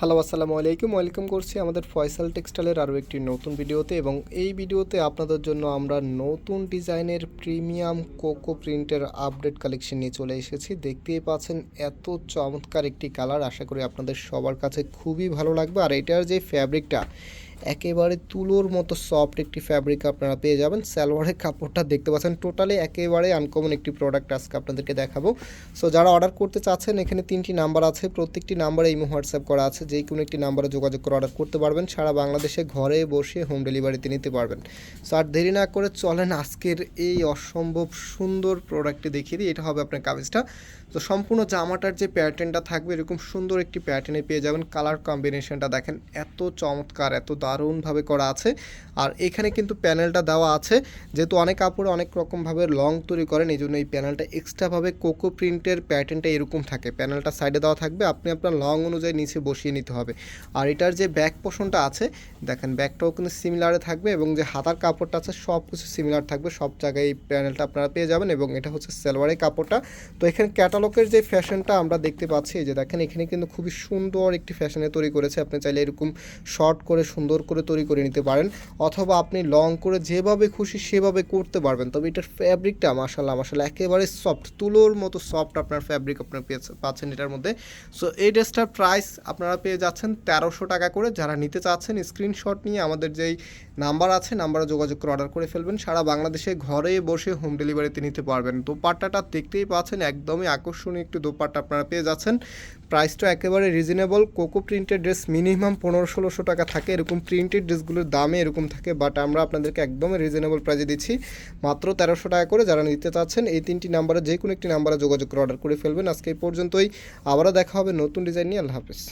Hello, আসসালামু আলাইকুম। Welcome করছি আমাদের ফয়সাল টেক্সটাইলের আরও একটি নতুন ভিডিওতে এবং এই ভিডিওতে আপনাদের জন্য আমরা নতুন ডিজাইনের প্রিমিয়াম কোকো প্রিন্টের আপডেট কালেকশন নিয়ে চলে এসেছি। দেখতেই পাচ্ছেন এত চমৎকার একটি কালার। আশা করি আপনাদের সবার কাছে খুবই ভালো লাগবে। আর এটার যে ফ্যাব্রিকটা একেবারে তুলোর মতো সফট একটি ফ্যাব্রিক আপনারা পেয়ে যাবেন। সালোয়ারের কাপড়টা দেখতে পাচ্ছেন টোটালি একেবারে আনকমন একটি প্রোডাক্ট আজকে আপনাদেরকে দেখাবো। সো যারা অর্ডার করতে চাচ্ছেন, এখানে তিনটি নাম্বার আছে। প্রত্যেকটি নাম্বারে ইমো হোয়াটসঅ্যাপ করা আছে। যে কোনো একটি নাম্বারে যোগাযোগ করে অর্ডার করতে পারবেন। সারা বাংলাদেশে ঘরে বসে হোম ডেলিভারিতে নিতে পারবেন। সো আর দেরি না করে চলেন আজকের এই অসম্ভব সুন্দর প্রোডাক্টটি দেখিয়ে দিই। এটা হবে আপনার কামিজটা। তো সম্পূর্ণ জামাটার যে প্যাটার্নটা থাকবে, এরকম সুন্দর একটি প্যাটার্নে পেয়ে যাবেন। কালার কম্বিনেশনটা দেখেন, এত চমৎকার, এত দারুণভাবে করা আছে। আর এখানে কিন্তু প্যানেলটা দেওয়া আছে। যেহেতু অনেক কাপড়ে অনেক রকমভাবে লং তৈরি করেন এই জন্য এই প্যানেলটা এক্সট্রাভাবে কোকো প্রিন্টের প্যাটার্নটা এরকম থাকে। প্যানেলটা সাইডে দেওয়া থাকবে, আপনি আপনার লং অনুযায়ী নিচে বসিয়ে নিতে হবে। আর এটার যে ব্যাক পোষণটা আছে, দেখেন ব্যাকটাও কিন্তু সিমিলারে থাকবে এবং যে হাতার কাপড়টা আছে সব কিছু সিমিলার থাকবে। সব জায়গায় এই প্যানেলটা আপনারা পেয়ে যাবেন এবং এটা হচ্ছে সালোয়ারের কাপড়টা। তো এখানে ক্যাটালগের যে ফ্যাশনটা আমরা দেখতে পাচ্ছি যে দেখেন এখানে কিন্তু খুবই সুন্দর একটি ফ্যাশনে তৈরি করেছে। আপনি চাইলে এরকম শর্ট করে সুন্দর করে তৈরি করে নিতে পারেন, অথবা আপনি লং করে যেভাবে খুশি সেভাবে করতে পারবেন। তবে এটার ফ্যাব্রিকটা মাসাল্লাহ মাসাল্লাহ একেবারে সফট তুলোর মতো সফট আপনার ফ্যাব্রিক আপনার পাচ্ছেন এটার মধ্যে। সো এই ড্রেসটার প্রাইস আপনারা পেয়ে যাচ্ছেন তেরোশো টাকা করে। যারা নিতে চাচ্ছেন স্ক্রিনশট নিয়ে আমাদের যেই নাম্বার আছে নাম্বারে যোগাযোগ করে অর্ডার করে ফেলবেন। সারা বাংলাদেশে ঘরে বসে হোম ডেলিভারিতে নিতে পারবেন। দোপাট্টাটা দেখতেই পাচ্ছেন, একদমই আকর্ষণীয় একটি দোপাট্টা আপনারা পেয়ে যাচ্ছেন। প্রাইসটা একেবারে রিজনেবল কোকো প্রিন্টের ড্রেস মিনিমাম পনেরো ষোলোশো টাকা থাকে, এরকম প্রিন্টেড ড্রেসগুলোর দামে এরকম থাকে বাট আমরা আপনাদেরকে একদমই রিজনেবল প্রাইজে দিচ্ছি। মাত্র তেরোশো টাকা করে যারা নিতে চাচ্ছেন, এই তিনটি নাম্বারে যে কোনো একটি নাম্বারে যোগাযোগ করে অর্ডার করে ফেলবেন। আজকে এই পর্যন্তই। আবারও দেখা হবে নতুন ডিজাইন নিয়ে। আল্লাহ হাফিজ।